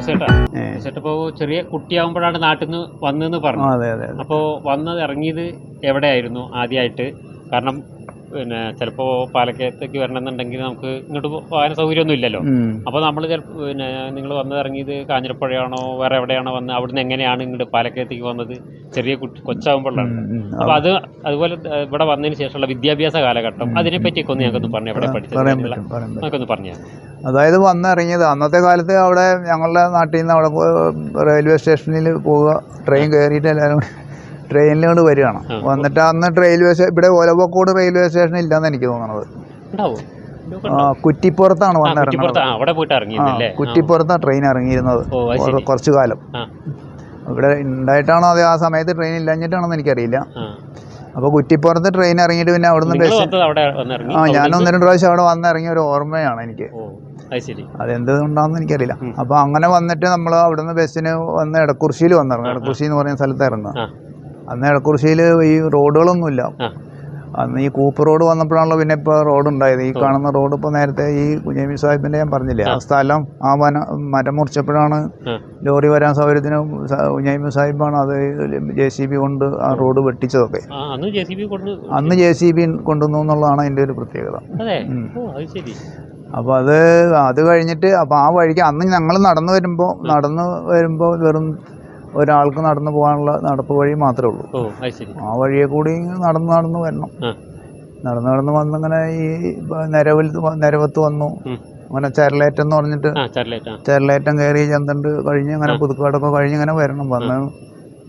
ജോസേട്ട ചെറിയ കുട്ടിയാവുമ്പോഴാണ് നാട്ടിൽ നിന്ന് വന്നെന്ന് പറഞ്ഞു. അപ്പോ അതെ അതെ അപ്പോൾ വന്ന് ഇറങ്ങിയത് എവിടെയായിരുന്നു ആദ്യമായിട്ട് കാരണം പിന്നെ ചിലപ്പോൾ പാലക്കയത്തേക്ക് വരണമെന്നുണ്ടെങ്കിൽ നമുക്ക് ഇങ്ങോട്ട് വാഹന സൗകര്യമൊന്നും ഇല്ലല്ലോ. അപ്പോൾ നമ്മൾ പിന്നെ നിങ്ങൾ വന്ന് ഇറങ്ങിയത് കാഞ്ഞിരപ്പുഴയാണോ വേറെ എവിടെയാണോ വന്നത് അവിടുന്ന് എങ്ങനെയാണ് ഇങ്ങോട്ട് പാലക്കയത്തേക്ക് വന്നത് ചെറിയ കുട്ടി കൊച്ചാകുമ്പോഴാണ്. അപ്പോൾ അത് അതുപോലെ ഇവിടെ വന്നതിന് ശേഷമുള്ള വിദ്യാഭ്യാസ കാലഘട്ടം അതിനെ പറ്റിയൊക്കെ ഒന്ന് ഞങ്ങൾക്കൊന്ന് പറഞ്ഞു എവിടെ പഠിച്ചത് നമുക്കൊന്ന് പറഞ്ഞു അതായത് വന്നിറങ്ങിയത് അന്നത്തെ കാലത്ത് അവിടെ ഞങ്ങളുടെ നാട്ടിൽ നിന്ന് അവിടെ റെയിൽവേ സ്റ്റേഷനിൽ പോവുക ട്രെയിൻ കയറിയിട്ട് എല്ലാവരും ട്രെയിനിൽ കൊണ്ട് വരികയാണ്. വന്നിട്ട് അന്ന് റെയിൽവേ സ്റ്റേഷൻ ഇവിടെ ഒലവക്കോട് റെയിൽവേ സ്റ്റേഷൻ ഇല്ലെന്ന് എനിക്ക് തോന്നണത്. കുറ്റിപ്പുറത്താണ് വന്നിറങ്ങുന്നത് കുറ്റിപ്പുറത്താണ് ട്രെയിൻ ഇറങ്ങിയിരുന്നത്. കുറച്ച് കാലം. ഇവിടെ ഉണ്ടായിട്ടാണോ അതെ ആ സമയത്ത് ട്രെയിൻ ഇല്ലാഞ്ഞിട്ടാണെന്ന് എനിക്കറിയില്ല. അപ്പൊ അപ്പോൾ കുറ്റിപ്പുറത്ത് ട്രെയിൻ ഇറങ്ങിയിട്ട് പിന്നെ അവിടുന്ന് ഇറങ്ങി? ആ ഞാൻ ഒന്ന് രണ്ട് പ്രാവശ്യം അവിടെ വന്നിറങ്ങിയ ഒരു ഓർമ്മയാണ് എനിക്ക്. ഓ അത് ശരി. അതെന്തുകൊണ്ടാണെന്ന് എനിക്കറിയില്ല. അപ്പൊ അപ്പോൾ അങ്ങനെ വന്നിട്ട് നമ്മൾ അവിടുന്ന് ബസ്സിന് വന്ന് എടക്കുറിശ്ശിയിൽ വന്നിറങ്ങും. എടക്കുറിശ്ശി എന്ന് പറയുന്ന സ്ഥലത്ത് ഇറങ്ങുക അന്ന് എടക്കുറിശ്ശിയിൽ ഈ റോഡുകളൊന്നുമില്ല. അന്ന് ഈ കൂപ്പ് റോഡ് വന്നപ്പോഴാണല്ലോ പിന്നെ ഇപ്പോൾ റോഡ് ഉണ്ടായത് ഈ കാണുന്ന റോഡ് ഇപ്പോൾ നേരത്തെ ഈ കുഞ്ഞേമി സാഹിബിന്റെ ഞാൻ പറഞ്ഞില്ലേ ആ സ്ഥലം ആ വന മരം മുറിച്ചപ്പോഴാണ് ലോറി വരാൻ സൗകര്യത്തിന് കുഞ്ഞേമി സാഹിബാണ് അത് ജെ സി ബി കൊണ്ട് ആ റോഡ് വെട്ടിച്ചതൊക്കെ. അന്ന് ജെ സി ബി കൊണ്ടുവന്നു എന്നുള്ളതാണ് അതിന്റെ ഒരു പ്രത്യേകത. അപ്പോൾ അത് അത് കഴിഞ്ഞിട്ട് അപ്പോൾ ആ വഴിക്ക് അന്ന് ഞങ്ങൾ നടന്നു വരുമ്പോൾ നടന്നു വരുമ്പോൾ വെറും ഒരാൾക്ക് നടന്നു പോകാനുള്ള നടപ്പ് വഴി മാത്രമേ ഉള്ളൂ. ആ വഴിയെ കൂടി നടന്ന് നടന്ന് വരണം. നടന്ന് നടന്ന് വന്നിങ്ങനെ ഈ നിരവിൽ നിരവത്ത് വന്നു. അങ്ങനെ ചരലേറ്റം എന്ന് പറഞ്ഞിട്ട് ചരലേറ്റ്. കയറി ചന്തണ്ട് കഴിഞ്ഞ് അങ്ങനെ പുതുക്കാടൊക്കെ കഴിഞ്ഞ് ഇങ്ങനെ വരണം. വന്ന്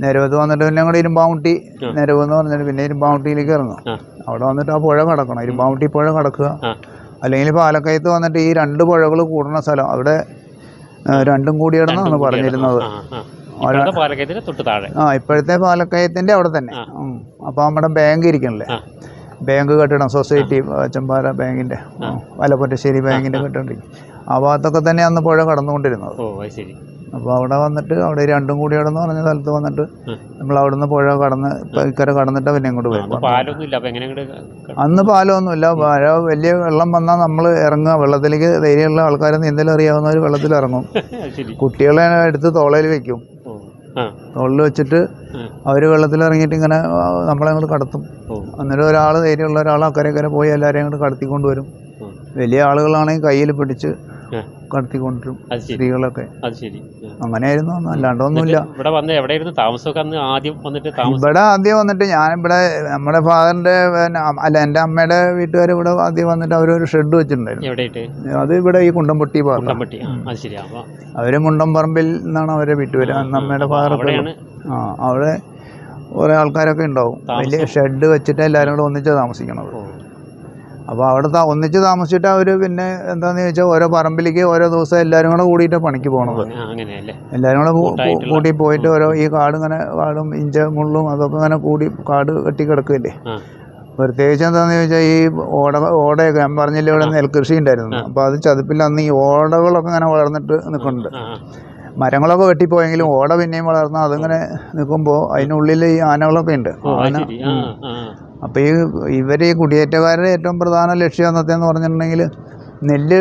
നിരവത്ത് വന്നിട്ട് പിന്നെ അങ്ങോട്ട് ഇരുമ്പാമുട്ടി. നിരവ് എന്ന് പറഞ്ഞിട്ട് പിന്നെ ഇരുമ്പാമുട്ടിയിലേക്ക് ഇറങ്ങും. അവിടെ വന്നിട്ട് ആ പുഴ കടക്കണം. ഇരുമ്പാമുട്ടി പുഴ കടക്കുക. അല്ലെങ്കിൽ പാലക്കയത്ത് വന്നിട്ട് ഈ രണ്ട് പുഴകൾ കൂടുന്ന സ്ഥലം. അവിടെ രണ്ടും കൂടിയാണെന്നാണ് പറഞ്ഞിരുന്നത്. പാലക്കയത്തിന്റെ തൊട്ട് താഴെ. ആ ഇപ്പോഴത്തെ പാലക്കയത്തിന്റെ അവിടെ തന്നെ. അപ്പൊ. അപ്പോൾ നമ്മുടെ ബാങ്ക് ഇരിക്കണല്ലേ? ബാങ്ക് കെട്ടിടം സൊസൈറ്റി ചെമ്പാറ ബാങ്കിന്റെ വലപ്പൊറ്റശ്ശേരി ബാങ്കിന്റെ കെട്ടിടം. ആ ഭാഗത്തൊക്കെ തന്നെ അന്ന് പുഴ കടന്നുകൊണ്ടിരുന്നത്. അപ്പോൾ അവിടെ വന്നിട്ട് അവിടെ രണ്ടും കൂടി അവിടെ നിന്ന് പറഞ്ഞ സ്ഥലത്ത് വന്നിട്ട് നമ്മൾ അവിടെ നിന്ന് പുഴ കടന്ന് ഇക്കര കടന്നിട്ട് പിന്നെ ഇങ്ങോട്ട് അന്ന് വരും പാലൊന്നും ഇല്ല. അന്ന് പാലമൊന്നുമില്ല മഴ വലിയ വെള്ളം വന്നാൽ നമ്മൾ ഇറങ്ങുക. വെള്ളത്തിലേക്ക് ധൈര്യമുള്ള ആൾക്കാർ നീന്തൽ അറിയാവുന്നവർ വെള്ളത്തിൽ ഇറങ്ങും കുട്ടികളെ എടുത്ത് തോളയിൽ വെക്കും. തോളിൽ വെച്ചിട്ട് അവർ വെള്ളത്തിൽ ഇറങ്ങിയിട്ട് ഇങ്ങനെ നമ്മളെ അങ്ങോട്ട് കടത്തും. അന്നേരം ഒരാൾ ധൈര്യമുള്ള ഒരാൾ അക്കരെ അക്കരെ പോയി എല്ലാവരെയും അങ്ങോട്ട് കടത്തിക്കൊണ്ട് വരും. വലിയ ആളുകളാണെങ്കിൽ കയ്യിൽ പിടിച്ച് കടത്തിക്കൊണ്ടിരും സ്ത്രീകളൊക്കെ. അങ്ങനെയായിരുന്നു അല്ലാണ്ട് ഒന്നുമില്ല. ഇവിടെ വന്ന് എവിടെയായിരുന്നു താമസമൊക്കെ അന്ന് ആദ്യം വന്നിട്ട് ഇവിടെ ആദ്യം വന്നിട്ട് ഞാനിവിടെ നമ്മുടെ ഫാദറിന്റെ അല്ല എന്റെ അമ്മയുടെ വീട്ടുകാർ ഇവിടെ ആദ്യം വന്നിട്ട് അവരൊരു ഷെഡ് വെച്ചിട്ടുണ്ടായിരുന്നു. അത് ഇവിടെ ഈ കുണ്ടംപൊട്ടി ഭാഗത്താണ് കുണ്ടമ്പട്ടി ആ അത് ശരി. അപ്പൊ അവർ മുണ്ടംപറമ്പിൽ നിന്നാണ് അവരെ വീട്ടുപേര് അന്ന് അമ്മയുടെ ഫാദർ ആ അവിടെ കുറേ ആൾക്കാരൊക്കെ ഉണ്ടാവും. വലിയ ഷെഡ് വെച്ചിട്ട് എല്ലാവരും കൂടെ ഒന്നിച്ച് താമസിക്കണത്. ഓ. അപ്പോൾ അവിടെ ഒന്നിച്ച് താമസിച്ചിട്ട് അവർ പിന്നെ എന്താണെന്ന് ചോദിച്ചാൽ ഓരോ പറമ്പിലേക്ക് ഓരോ ദിവസം എല്ലാവരും കൂടെ കൂടിയിട്ട് പണിക്ക് പോകണത് എല്ലാവരും കൂടെ കൂട്ടി പോയിട്ട് ഓരോ ഈ കാട് ഇങ്ങനെ കാടും ഇഞ്ച മുള്ളും അതൊക്കെ ഇങ്ങനെ കൂടി കാട് കെട്ടി കിടക്കില്ലേ പ്രത്യേകിച്ച് എന്താണെന്ന് ചോദിച്ചാൽ ഈ ഓട ഓടയൊക്കെ ഞാൻ പറഞ്ഞില്ലേ ഇവിടെ നെൽകൃഷി ഉണ്ടായിരുന്നു. അപ്പോൾ അത് ചതുപ്പിൽ അന്ന് ഈ ഓടകളൊക്കെ ഇങ്ങനെ വളർന്നിട്ട് നിൽക്കുന്നുണ്ട്. മരങ്ങളൊക്കെ വെട്ടിപ്പോയെങ്കിലും ഓട പിന്നെയും വളർന്ന് അതിങ്ങനെ നിൽക്കുമ്പോൾ അതിനുള്ളിൽ ഈ ആനകളൊക്കെ ഉണ്ട്. ആന അപ്പോൾ ഈ ഇവർ ഈ കുടിയേറ്റക്കാരുടെ ഏറ്റവും പ്രധാന ലക്ഷ്യം എന്നത്തേന്ന് പറഞ്ഞിട്ടുണ്ടെങ്കിൽ നെല്ല്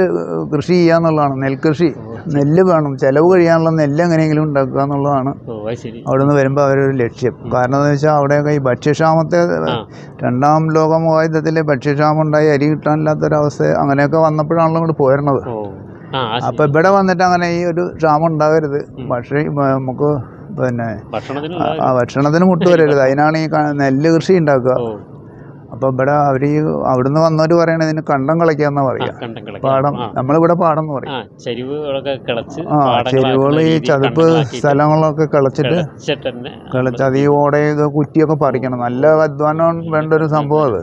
കൃഷി ചെയ്യുക എന്നുള്ളതാണ്. നെൽകൃഷി. നെല്ല് വേണം. ചിലവ് കഴിയാനുള്ള നെല്ല് എങ്ങനെയെങ്കിലും ഉണ്ടാക്കുക എന്നുള്ളതാണ് അവിടെ നിന്ന് വരുമ്പോൾ അവരൊരു ലക്ഷ്യം. കാരണം എന്ന് വെച്ചാൽ അവിടെയൊക്കെ ഈ ഭക്ഷ്യക്ഷാമത്തെ രണ്ടാം ലോക മഹായുദ്ധത്തിൽ ഭക്ഷ്യക്ഷാമം ഉണ്ടായി അരി കിട്ടാനില്ലാത്തൊരവസ്ഥ അങ്ങനെയൊക്കെ വന്നപ്പോഴാണല്ലോ ഇവിടെ പോയിരുന്നത് അപ്പം ഇവിടെ വന്നിട്ട് അങ്ങനെ ഈ ഒരു ക്ഷാമം ഉണ്ടാകരുത് പക്ഷേ നമുക്ക് പിന്നെ ഭക്ഷണത്തിന് ആ- ആ ഭക്ഷണത്തിന് മുട്ട് വരരുത്. അതിനാണ് ഈ നെല്ല് കൃഷി ഉണ്ടാക്കുക. അപ്പോൾ ഇവിടെ അവർ ഈ അവിടുന്ന് വന്നവർ പറയണ ഇതിന് കണ്ടം കളിക്കാന്നാ പറയുക. പാടം നമ്മളിവിടെ പാടം എന്ന് പറയും. ആ ചെരുവുകൾ ഈ ചതുപ്പ് സ്ഥലങ്ങളൊക്കെ കിളച്ചിട്ട് കിളച്ച് അത് ഈ ഓടയും കുറ്റിയൊക്കെ പറിക്കണം. നല്ല അധ്വാനം വേണ്ട ഒരു സംഭവം അത്.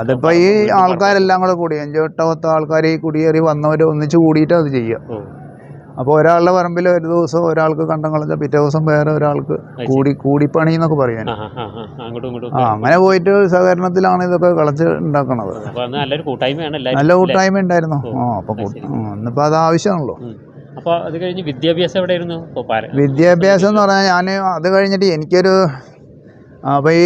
അതിപ്പോ ഈ ആൾക്കാരെല്ലാം കൂടെ കൂടി പത്തോ ആൾക്കാർ ഈ കുടിയേറി വന്നവർ ഒന്നിച്ച് കൂടിയിട്ട് അത് ചെയ്യുക ഓ. അപ്പോൾ ഒരാളുടെ പറമ്പിൽ ഒരു ദിവസം ഒരാൾക്ക് കണ്ടം കളഞ്ഞാൽ പിറ്റേ ദിവസം വേറെ ഒരാൾക്ക് കൂടി കൂടിപ്പണി എന്നൊക്കെ പറയാൻ. ആ അങ്ങനെ പോയിട്ട് സഹകരണത്തിലാണ് ഇതൊക്കെ കളച്ച് ഉണ്ടാക്കണത്. നല്ല കൂട്ടായ്മ ഉണ്ടായിരുന്നു. ആ അപ്പൊ ഇന്നിപ്പോ അത് ആവശ്യമാണല്ലോ. അപ്പോൾ അപ്പൊ അത് കഴിഞ്ഞ് വിദ്യാഭ്യാസം എവിടെയായിരുന്നു? വിദ്യാഭ്യാസം എന്ന് പറഞ്ഞാൽ ഞാൻ അത് കഴിഞ്ഞിട്ട് എനിക്കൊരു അപ്പോൾ ഈ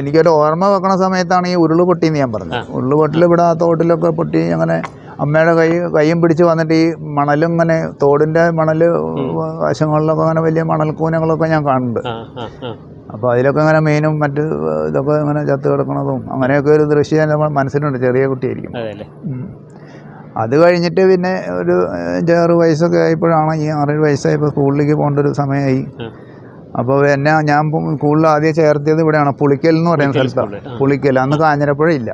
എനിക്കൊരു ഓർമ്മ വെക്കണ സമയത്താണ് ഈ ഉരുൾ പൊട്ടിയെന്ന് ഞാൻ പറഞ്ഞത്. ഉരുൾ പൊട്ടൽ ഇവിടെ ആ തോട്ടിലൊക്കെ പൊട്ടി അങ്ങനെ അമ്മയുടെ കൈ കൈയും പിടിച്ച് വന്നിട്ട് ഈ മണലും ഇങ്ങനെ തോടിന്റെ മണൽ വശങ്ങളിലൊക്കെ അങ്ങനെ വലിയ മണൽക്കൂനകളൊക്കെ ഞാൻ കാണുന്നുണ്ട്. അപ്പോൾ അതിലൊക്കെ ഇങ്ങനെ മീനും മറ്റ് ഇതൊക്കെ ഇങ്ങനെ ചത്ത് കിടക്കണതും അങ്ങനെയൊക്കെ ഒരു ദൃശ്യം നമ്മൾ മനസ്സിലുണ്ട് ചെറിയ കുട്ടിയായിരിക്കും. അതെ കഴിഞ്ഞിട്ട് പിന്നെ ഒരു അഞ്ചാറ് വയസ്സൊക്കെ ആയപ്പോഴാണ് ഈ ആറേഴ് വയസ്സായപ്പോൾ സ്കൂളിലേക്ക് പോകേണ്ട ഒരു സമയമായി. അപ്പോൾ എന്നെ ഞാൻ സ്കൂളിൽ ആദ്യം ചേർത്തിയത് ഇവിടെയാണ് പുളിക്കൽ എന്ന് പറയുന്ന സ്ഥലത്താണ്. പുളിക്കൽ. അന്ന് കാഞ്ഞിരപ്പുഴ ഇല്ല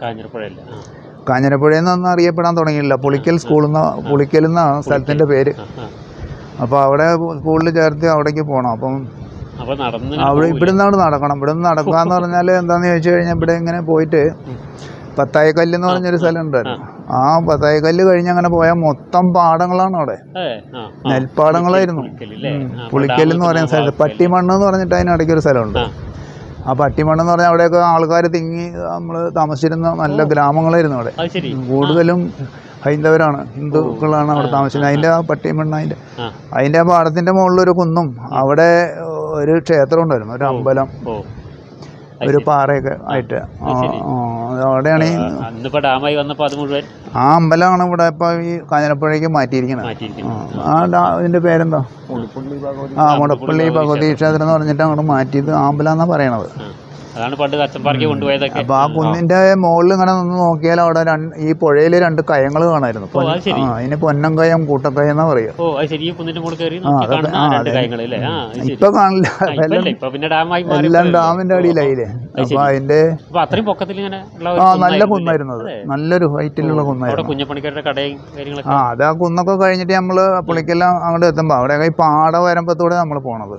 കാഞ്ഞിരപ്പുഴയിൽ നിന്നൊന്നും അറിയപ്പെടാൻ തുടങ്ങിയില്ല. പുളിക്കൽ സ്കൂളിൽ നിന്ന് പുളിക്കൽ എന്നാണ് സ്ഥലത്തിന്റെ പേര്. അപ്പോൾ അവിടെ സ്കൂളിൽ ചേർത്ത് അവിടേക്ക് പോകണം അപ്പം അവിടെ ഇവിടെ നിന്നാണ് നടക്കണം. ഇവിടെ നിന്ന് നടക്കുക എന്ന് പറഞ്ഞാൽ എന്താണെന്ന് ചോദിച്ചു കഴിഞ്ഞാൽ ഇവിടെ ഇങ്ങനെ പോയിട്ട് പത്തായക്കല്ല് എന്ന് പറഞ്ഞൊരു സ്ഥലം ഉണ്ടായിരുന്നു ആ. പത്തായക്കല്ല് കഴിഞ്ഞ് അങ്ങനെ പോയാൽ മൊത്തം പാടങ്ങളാണ് അവിടെ. നെൽപ്പാടങ്ങളായിരുന്നു. പുളിക്കൽ എന്ന് പറയുന്ന സ്ഥലത്ത്? പട്ടിമണ്ണ് എന്ന് പറഞ്ഞിട്ട് അതിനിടയ്ക്ക് ഒരു സ്ഥലമുണ്ട്. ആ. പട്ടിമണ്ണ് എന്ന് പറഞ്ഞാൽ അവിടെയൊക്കെ ആൾക്കാർ തിങ്ങി നമ്മൾ താമസിച്ചിരുന്ന നല്ല ഗ്രാമങ്ങളായിരുന്നു അവിടെ. കൂടുതലും ഹൈന്ദവരാണ്. ഹിന്ദുക്കളാണ് അവിടെ താമസിക്കുന്നത്. അതിന്റെ ആ. പട്ടിമണ്ണ് അതിന്റെ അതിന്റെ ആ പാടത്തിന്റെ മുകളിലൊരു കുന്നും അവിടെ ഒരു ക്ഷേത്രം ഉണ്ടായിരുന്നു ഒരു അമ്പലം. ഒരു പാറയൊക്കെ ആയിട്ട്. അവിടെയാണ് അന്നിപ്പോ ഡാമായി വന്നപ്പോ അത് മുഴുവൻ ആ അമ്പലമാണ് ഇവിടെ ഇപ്പൊ ഈ കാഞ്ഞിരപ്പുഴയ്ക്ക് മാറ്റിയിരിക്കുന്നത്. മാറ്റിയിരിക്കുന്നു ആ ഡാ ഇതിന്റെ പേരെന്താ? ആ മുടപ്പള്ളി ഭഗവതി ക്ഷേത്രം എന്ന് പറഞ്ഞിട്ട് അങ്ങോട്ട് മാറ്റിയത് ആ അമ്പലം എന്നാ പറയണത്. അതാണ് പണ്ട് കച്ചമ്പാറയ്ക്ക് കൊണ്ടുപോയതൊക്കെ. അപ്പോൾ ആ കുന്നിന്റെ മുകളിൽ ഇങ്ങനെ നിന്ന് നോക്കിയാൽ അവിടെ രണ്ട് ഈ പുഴയിൽ രണ്ട് കയങ്ങൾ കാണായിരുന്നു. ഓ അത് ശരി. ആ അതിന് പൊന്നങ്കയം കൂട്ടക്കയം എന്നാ പറയുക. ഓ അത് ശരി. ഈ കുന്നിന്റെ മുകളിൽ കയറി നോക്കി. അതൊക്കെ- കാണുന്ന ആ, രണ്ട് അതെ. കാര്യങ്ങൾ അല്ലേ? ആ അത് ശരി. ഇപ്പൊ കാണില്ല ആ, ഇപ്പൊ പിന്നെ ഡാമായി മാറി എല്ലാം ഡാമിന്റെ അടിയിലായില്ലേ? അപ്പൊ അതിന്റെ അത്രയും പൊക്കത്തിൽ ഇങ്ങനെ ആ നല്ല കുന്നായിരുന്നു അത്. നല്ലൊരു ഹൈറ്റിലുള്ള കുന്നായിരുന്നു. കുഞ്ഞപ്പണിക്കാരുടെ കടയും കാര്യങ്ങളൊക്കെ? ആ അത് ആ കുന്നൊക്കെ കഴിഞ്ഞിട്ട് നമ്മൾ പുള്ളിക്കെല്ലാം അങ്ങോട്ട് എത്തുമ്പോ അവിടെ ഈ പാട വരമ്പത്തൂടെ നമ്മൾ പോണത്.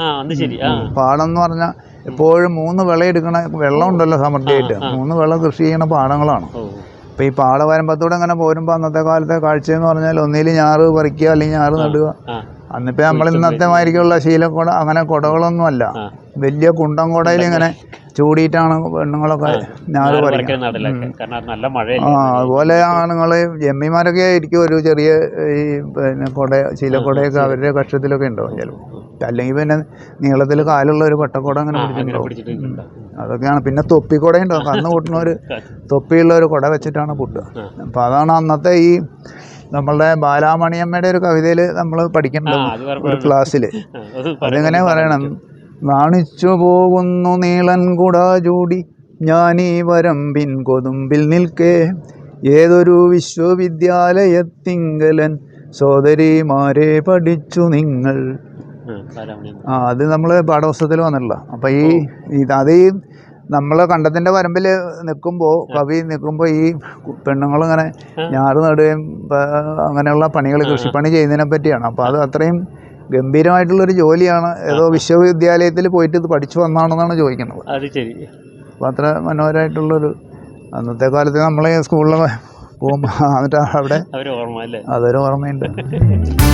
പാടം എന്ന് പറഞ്ഞാൽ എപ്പോഴും മൂന്ന് വിള എടുക്കണ വെള്ളം ഉണ്ടല്ലോ സമൃദ്ധിയായിട്ട്. മൂന്ന് വിള കൃഷി ചെയ്യണ പാടങ്ങളാണ്. അപ്പൊ അപ്പോൾ ഈ പാട വരമ്പത്തൂടെ അങ്ങനെ പോരുമ്പോൾ അന്നത്തെ കാലത്തെ കാഴ്ച എന്ന് പറഞ്ഞാൽ ഒന്നിൽ ഞാറ് പറിക്കുക അല്ലെങ്കിൽ ഞാറ് നടുക. അന്നിപ്പോ അന്നിപ്പോൾ നമ്മൾ ഇന്നത്തെ മാതിരിക്കുള്ള ശീലക്കുട അങ്ങനെ കുടകളൊന്നുമല്ല. അല്ല വലിയ കുണ്ടം കുടയിൽ ഇങ്ങനെ ചൂടിയിട്ടാണ് പെണ്ണുങ്ങളൊക്കെ ഞാറ് ആ അതുപോലെ ആണുങ്ങൾ ജമ്മിമാരൊക്കെ ആയിരിക്കും ഒരു ചെറിയ ഈ പിന്നെ കുട ശീലക്കുടയൊക്കെ അവരുടെ കക്ഷത്തിലൊക്കെ ഉണ്ടാവും ചിലപ്പോൾ അല്ലെങ്കിൽ പിന്നെ നീളത്തിൽ കാലുള്ള ഒരു പട്ടക്കൊട അങ്ങനെ പിടിച്ചിട്ടുണ്ടാവും. പിടിച്ചിട്ടുണ്ട് അതൊക്കെയാണ്. പിന്നെ തൊപ്പിക്കുട ഉണ്ടാവും കന്ന് കൂട്ടുന്നവർ തൊപ്പിയുള്ള ഒരു കൊട വെച്ചിട്ടാണ് പൊട്ടുക. അപ്പം അപ്പോൾ അതാണ് അന്നത്തെ ഈ നമ്മളുടെ ബാലാമണിയമ്മയുടെ ഒരു കവിതയിൽ നമ്മൾ പഠിക്കേണ്ടത് ഒരു ക്ലാസ്സിൽ അതിങ്ങനെ അത് അതെങ്ങനെ പറയണം. നാണിച്ചു പോകുന്നു നീളൻ കുട ചൂടി ഞാനീ വരമ്പിൻ കൊതുമ്പിൽ നിൽക്കേ. ഏതൊരു വിശ്വവിദ്യാലയത്തിങ്കലൻ സോദരിമാരെ പഠിച്ചു നിങ്ങൾ. ആ, അത് നമ്മൾ പാഠപുസ്തകത്തിൽ വന്നിട്ടില്ല അപ്പം ഈ അത് ഈ നമ്മൾ കണ്ടത്തിന്റെ വരമ്പിൽ നിൽക്കുമ്പോൾ കവി നിൽക്കുമ്പോൾ ഈ പെണ്ണുങ്ങളിങ്ങനെ ഞാറ് നടുകയും അങ്ങനെയുള്ള പണികൾ കൃഷിപ്പണി ചെയ്യുന്നതിനെ പറ്റിയാണ്. അപ്പോൾ അത് അത്രയും ഗംഭീരമായിട്ടുള്ളൊരു ജോലിയാണ്. ഏതോ വിശ്വവിദ്യാലയത്തിൽ പോയിട്ട് ഇത് പഠിച്ചു വന്നാണെന്നാണ് ചോദിക്കുന്നത്. അത് ശരി. അപ്പോൾ അത്ര മനോഹരമായിട്ടുള്ളൊരു അന്നത്തെ കാലത്ത് നമ്മളെ സ്കൂളിൽ പോകുമ്പോൾ എന്നിട്ട് അവിടെ അതൊരു ഓർമ്മയുണ്ട്.